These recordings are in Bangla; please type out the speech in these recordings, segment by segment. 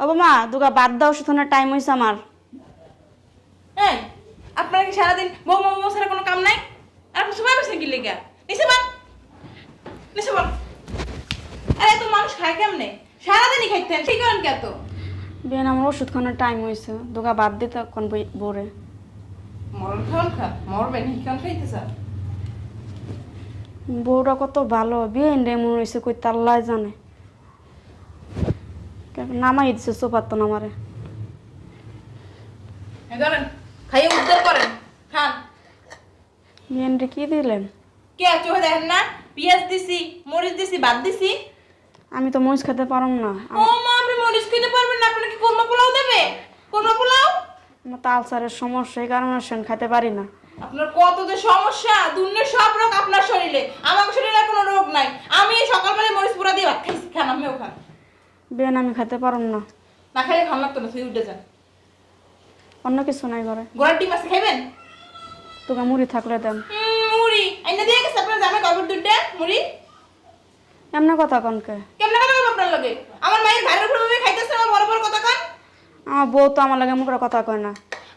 ও মা দুগা বাদ দাও সুতনের টাইম হয়েছে আমার। এই আপনারা কি সারাদিন বউ বউ বউ ছাড়া কোনো কাম নাই? আর আপনি সময় কি লেগা? নিচে নিচে বল। আরে এত মানুষ খায় কেমনে? সারাদিনই খাইতেন ঠিক করেন কে তো বেন আমার ওষুধ টাইম হয়েছে দুগা বাদ দিতে কোন বোরে মরণ খাওয়ান খা মরবেন হিকান খাইতে স্যার বউটা কত ভালো। বিয়ে মনে হয়েছে কই তাল্লাই জানে। নামাই দিছে সোফার তো নামারে। এই ধরেন খাইয়ে উদ্ধার করেন খান। কি দিলেন? কে চোখে দেখেন না? পেঁয়াজ দিছি মরিচ দিছি বাদ দিছি। আমি তো মরিচ খেতে পারম না। ও মা আপনি মরিচ খেতে পারবেন না আপনাকে কোরমা পোলাও দেবে? কোরমা পোলাও? আমার তো আলসারের সমস্যা এই কারণে সেন খাইতে পারি না। আপনার কত যে সমস্যা দুনিয়ার সব রোগ আপনার শরীরে। আমার শরীরে কোনো রোগ নাই। আমি এই সকালবেলায় মরিচ পুরা দিয়ে ভাত খাইছি খান আমিও খান বেন আমি খাইতে পারম না। না খাইলে খান লাগতো না তুই উঠে যান অন্য কিছু নাই করে গোড়ার ডিম আছে খাইবেন? তোকে মুড়ি থাকলে দেন। মুড়ি। আইনা দিয়ে গেছে আপনার জামে কবর দুধটা মুড়ি? এমনি কথা কনকে কেমন কথা বলব আপনার লগে? আমার মায়ের ভাইয়ের উপর ভাবে খাইতেছে আমার বড় বড় কথা কন। আমার বউ তো আমার লাগে মুখে কথা কয় না।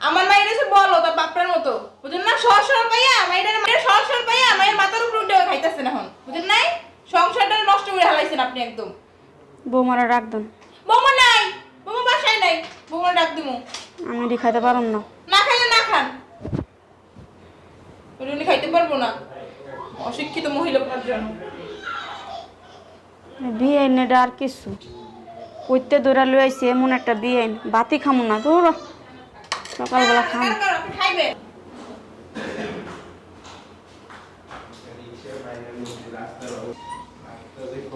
আমার মায়ের এসে বলো তার বাপটার মতো। বুঝেন না? সর সর পাইয়া মায়ের মায়ের সর সর পাইয়া মায়ের মাথার উপর উঠে খাইতেছেন এখন। বুঝেন নাই? সংসারটা নষ্ট করে হালাইছেন আপনি একদম। বউ মারা রাখ দেন বৌমা নাই বৌমা বাসায় নাই বৌমা ডাক দিমু আমি এটি খাইতে পারম না না খাইলে না খান উনি খাইতে পারব না অশিক্ষিত মহিলা আপনার জন্য বিয়ে এনে আর কিছু কইতে দৌড়া লই আইছি এমন একটা বিয়ে বাতি খামু না তোর সকালবেলা খাম কারণ কারণ আপনি খাইবেন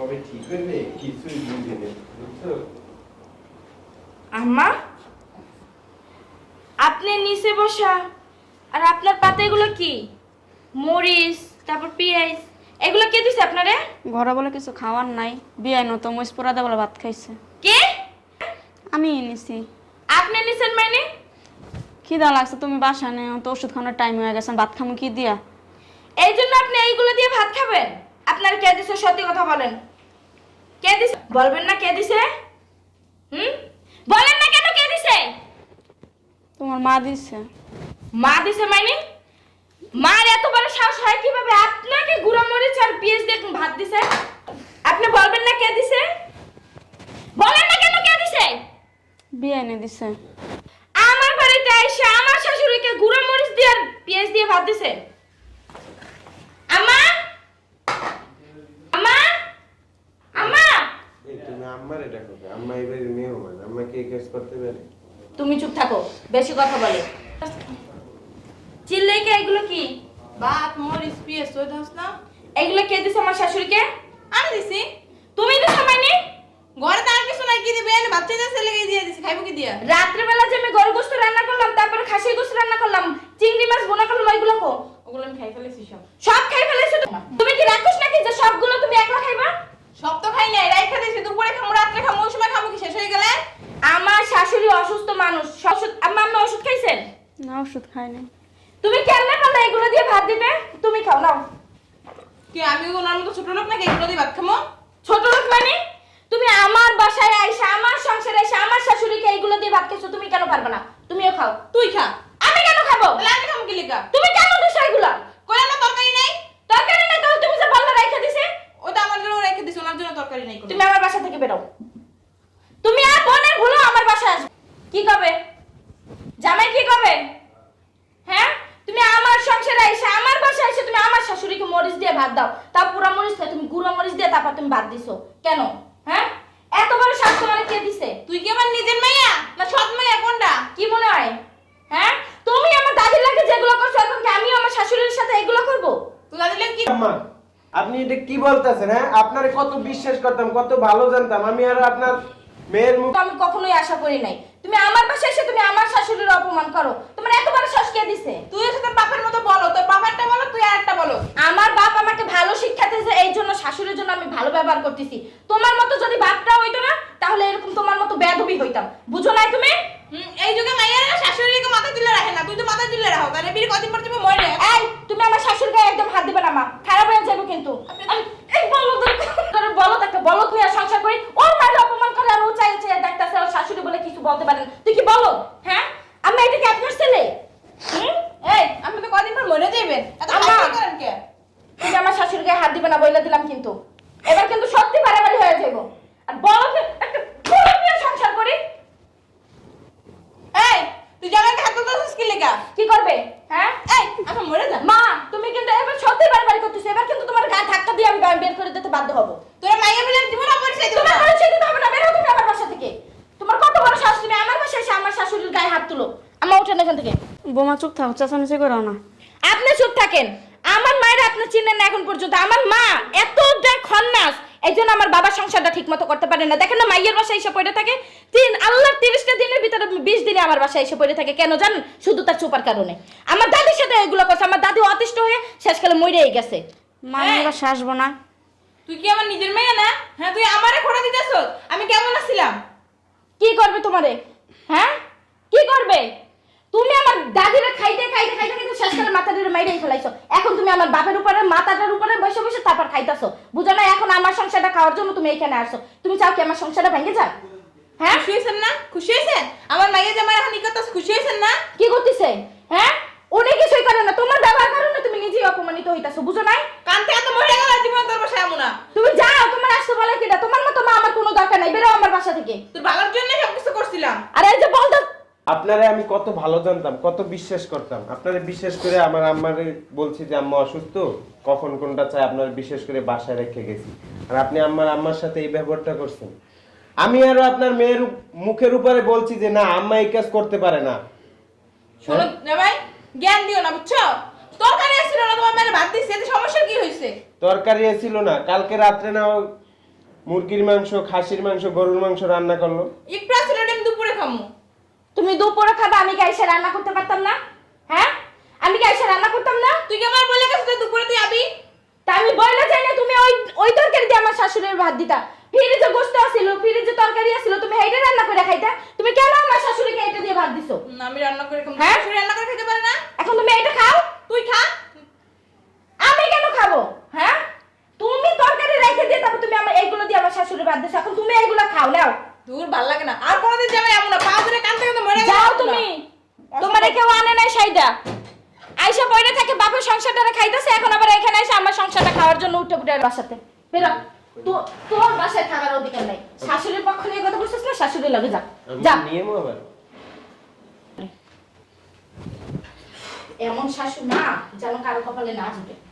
কবে ঠিক হইবে কিছুই বুঝি নেই বুঝছ আম্মা আপনি নিচে বসা। আর আপনার পাতে এগুলো কি? মরিচ তারপর পেঁয়াজ। এগুলো কে দিছে আপনারে? ঘরে বলে কিছু খাওয়ার নাই। বিয়ে আইন তো মহিষ বলে ভাত খাইছে। কে? আমি এনেছি। আপনি নিছেন মানে? খিদা লাগছে তুমি বাসা নেই তো ওষুধ খাওয়ানোর টাইম হয়ে গেছে ভাত খামু কি দিয়া? এই জন্য আপনি এইগুলো দিয়ে ভাত খাবেন? আপনার কে দিছে সত্যি কথা বলেন। কে দিছে? বলবেন না কে দিছে? হুম? বলেন না কেন কে দিছে? তোমার মা দিছে। মা দিছে মানে? মার এত বড় সাহস হয় কীভাবে? আপনাকে গুঁড়া মরিচ আর পেঁয়াজ দিয়ে ভাত দিছে? আপনি বলবেন না কে দিছে? বলেন না কেন কে দিছে? বিয়ে এনে দিছে। আমার বাড়িতে এসে আমার শাশুড়িকে গুঁড়া মরিচ দিয়ে আর পেঁয়াজ দিয়ে ভাত দিছে আম্মা আম্মা আম্মা এই তুমি আম্মারে ডাকো কে? আম্মা এবারে মেহমান আম্মা কে কাজ করতে পারে? তুমি চুপ থাকো বেশি কথা বলে। চিল্লাইকে এগুলো কি? ভাত মরিচ পেঁয়াজ ওই ধাস না? এগুলো কে দিছে আমার শাশুড়িকে? আমি দিছি। তুমি দিছো মানে? ঘরে তার কিছু নাই কি দিবেন বাচ্চা যা ছেলে দিয়ে দিছি খাইবো কি দিয়া? রাত্রেবেলা যে আমি গরু গোস্ত রান্না করলাম তারপরে খাসির গোস্ত রান্না করলাম চিংড়ি মাছ বোনা করলাম ওইগুলো কো? ওগুলো আমি খাই ফেলেছি সব। সব খাই ফেলেছো তো? তুমি কি রাক্ষস নাকি যে সবগুলো তুমি একলা খাইবা সব তো খাই নাই রাইখা দিছি দুপুরে খামু রাত্রে খামু ওই সময় খামু কি শেষ হয়ে গেলে আমার শাশুড়ি অসুস্থ মানুষ ওষুধ আম্মা আম্মা ওষুধ খাইছেন? না ওষুধ খাই নাই। তুমি কেমনে পারলে এগুলো দিয়ে ভাত দিতে তুমি খাও নাও। কি আমি ওনার মতো ছোট লোক নাকি? এগুলো দিয়ে ভাত খামো? ছোট লোক মানে? তুমি আমার বাসায় আইসা আমার সংসারে আইসা আমার শাশুড়িকে এইগুলো দিয়ে ভাত খেয়েছো তুমি কেন পারবে না? তুমিও খাও। তুই খা। আমি কেন খাব? তাহলে আমি খামু কি লেখা তুমি কেন দিছো এগুলা? কইলা না তরকারি নাই। তরকারি না তাহলে তুমি যে বললে রেখে দিছে? ওটা আমার জন্য রেখে দিছি ওনার জন্য তরকারি নাই তুমি আমার বাসা থেকে বেরো তুমি আর বোনের ভুলো আমার বাসায় আসবে কি কবে? জামাই কি কবে? হ্যাঁ? তুমি আমার সংসারে এসে আমার বাসায় এসে তুমি আমার শাশুড়িকে মরিচ দিয়ে ভাত দাও। তা পুরা মরিচ দিয়ে তুমি গুঁড়ো মরিচ দিয়ে তারপর তুমি ভাত দিছো। কেন? হ্যাঁ? এত বড় শাক তোমার কে দিছে? তুই কি আমার নিজের মাইয়া? না সৎ মাইয়া কোনটা? কি মনে হয়? হ্যাঁ? তুমি আমার দাদির লাগে যেগুলো করছ এখন কি আমিও আমার শাশুড়ির সাথে এগুলো করব? তুই দিলে কি? আম্মা আপনি এটা কি বলতেছেন হ্যাঁ? আপনারে কত বিশ্বাস করতাম কত ভালো জানতাম। আমি আর আপনার মেয়ের মুখ আমি কখনোই আশা করি নাই। তুমি আমার বাসায় এসে তুমি আমার শাশুড়ির অপমান করো। তোমার এত বড় শ্বাস কে দিছে? তুই এসে তোর বাপের মতো বলো তোর বাপেরটা বলো তুই আরেকটা বলো। আমার বাপ আমাকে ভালো শিক্ষা দিয়েছে এই জন্য শাশুড়ির জন্য আমি ভালো ব্যবহার করতেছি। তোমার মতো যদি বাপটা হইতো না তাহলে এরকম তোমার মতো বেদবি হইতাম। বুঝো নাই তুমি? হুম, এই যুগে মাইয়ারা শাশুড়িকে মাথা তুলে রাখে না তুই তো মাথা তুলে রাখো তাহলে বিয়ে কদিন পর তুমি মরে এই তুমি আমার শাশুড়িকে একদম হাত দিবে না মা। খারাপ হয়ে যাবে কিন্তু। আমি- এই বলো বলো একটা বলো তুমি আর সংসার করি ওর মায়ের অপমান করে আর ও চাই চাই দেখতেছে ওর শাশুড়ি বলতে পারেন তুই কি বলো হ্যাঁ আমি এটা কি আপনার ছেলে হুম এই আপনি তো কদিন পর মরে যাবেন এত আম্মা! হাসি করেন কে তুমি আমার শাশুড়ি গায়ে হাত দিবে না বইলা দিলাম কিন্তু এবার কিন্তু সত্যি বাড়াবাড়ি হয়ে যাইব। আর বলো একটা গোলাপ নিয়ে সংসার করি? এই তুই জামাইকে হাত তুলতেছিস কি লেগা? কি করবে? হ্যাঁ? এই আপনি মরে যান মা তুমি কিন্তু এবার সত্যি বাড়াবাড়ি করতেছো। এবার কিন্তু তোমার গায়ে ধাক্কা দিয়ে আমি গায়ে বের করে দিতে বাধ্য হব। তোরা মাইয়া মিলে জীবন অপরিচয় দিব তোমার না। পরিচয় দিতে হবে না বের হও তুমি আমার বাসা থেকে। তোমার কত বড় সাহস তুমি আমার বাসায় এসে আমার শাশুড়ির গায়ে হাত তুলো। আমার উঠেন এখান থেকে। বোমা চুপ থাকো চেঁচামেচি করো না। আপনি চুপ থাকেন। আমার মায়ের আপনি চিনেন না এখন পর্যন্ত। আমার মা খন্নাস বাবার সংসারটা ঠিক মতো করতে পারে না। দেখেন না মাইয়ের বাসায় এসে পড়ে থাকে। তিন আল্লাহর তিরিশটা দিনের ভিতরে বিশ দিনে আমার বাসায় এসে পড়ে থাকে। কেন জানেন? শুধু তার চুপার কারণে। আমার দাদির সাথে এগুলো করছে। আমার দাদি অতিষ্ঠ হয়ে শেষকালে মরেই গেছে। মা এই! না। তুই কি আমার নিজের মেয়ে না? হ্যাঁ তুই আমারে খোড়া দিতেছ? আমি কেমন আছিলাম? কি করবে তোমারে? হ্যাঁ? কি করবে? তুমি আমার দাদিরা খাইতে খাইতে খাইতে খাইতে শেষকালে মাথা দিয়ে মাইরেই ফেলাইছো। এখন তুমি আমার বাপের উপরে মাথাটার উপরে বসে বসে তারপর খাইতাছো। বুঝো না সংসারটা খাওয়ার জন্য তুমি এখানে আসছো তুমি চাও কি আমার সংসারটা ভেঙে যাক? হ্যাঁ? খুশি হয়েছেন না? খুশি হয়েছেন? আমার মাইয়া জামাই এখন নিকট আছে, খুশি হয়েছেন না? কি করতেছে? হ্যাঁ? উনি কিছুই করে না। তোমার ব্যবহার কারণে তুমি নিজেই অপমানিত হইতাছো বুঝো নাই? কান থেকে তো মরে গেল জীবন তোর বাসায় এমন না তুমি যাও তোমার আসতে বলে কিনা তোমার মতো মা আমার কোনো দরকার নাই। বেরো আমার বাসা থেকে। তোর ভালোর জন্য সবকিছু করছিলাম আর এই যে বলতো আপনারে আমি কত ভালো জানতাম কত বিশ্বাস করতাম। আপনারে বিশেষ করে আমার আম্মারে বলছি যে আম্মা অসুস্থ? কখন কোনটা চাই? আপনার বিশেষ করে বাসায় রেখে গেছি। আর আপনি আম্মার আম্মার সাথে এই ব্যবহারটা করছেন। আমি আরও আপনার মেয়ের মুখের উপরে বলছি যে না আম্মা এই কাজ করতে পারে না। শোনো জামাই জ্ঞান দিও না বুঝছ? তরকারি আসছিল না তোমার মেয়ের ভাত দিচ্ছে এতে সমস্যা কি হয়েছে তরকারি ছিল না কালকে রাত্রে না মুরগির মাংস খাসির মাংস গরুর মাংস রান্না করল। আসছিল ওটা আমি দুপুরে খামু। তুমি দুপুরে খাবে আমি কি এসে রান্না করতে পারতাম না? হ্যাঁ? আমি কি এসে রান্না করতাম না? তুই কি আমার বলে গেছিস দুপুরে তুই আবি? তা আমি বললে চাই না তুমি ওই ওই তরকারি দিয়ে আমার শাশুড়ির ভাত দিতা। ফ্রিজে গোস্ত আছিল ফ্রিজে তরকারি আছিল তুমি এইটা রান্না করে খাইতা। তুমি কেন আমার শাশুড়িকে এটা দিয়ে ভাত দিছো? না, আমি রান্না করে খামু হ্যাঁ? তুই রান্না করে খেতে পারে না? এখন তুমি এটা খাও? তুই খা। আমি কেন খাব? হ্যাঁ? তুমি তরকারি রেখে দিয়ে তারপর তুমি আমার এইগুলো দিয়ে আমার শাশুড়ি ভাত দিছো। এখন তুমি এইগুলো খাও নাও। দূর ভালো লাগে না। আর কোনোদিন জামাই এমন না। পা ধরে কান থেকে মরে যাও তুমি। তোমার কেউ আনে নাই সাইদা। আইসা পয়রা থাকে বাপের সংসারটা খাইতেছে এখন আবার এখানে এসে আমার সংসারটা খাওয়ার জন্য উঠে উঠে বাসাতে। বেরো। তো- তোর বাসায় থাকার অধিকার নাই। শাশুড়ির পক্ষ নিয়ে কথা বলছিস না? শাশুড়ির লগে যা। যা। নিয়মও আবার? এমন শাশু না যেন কারও কপালে না জুটে।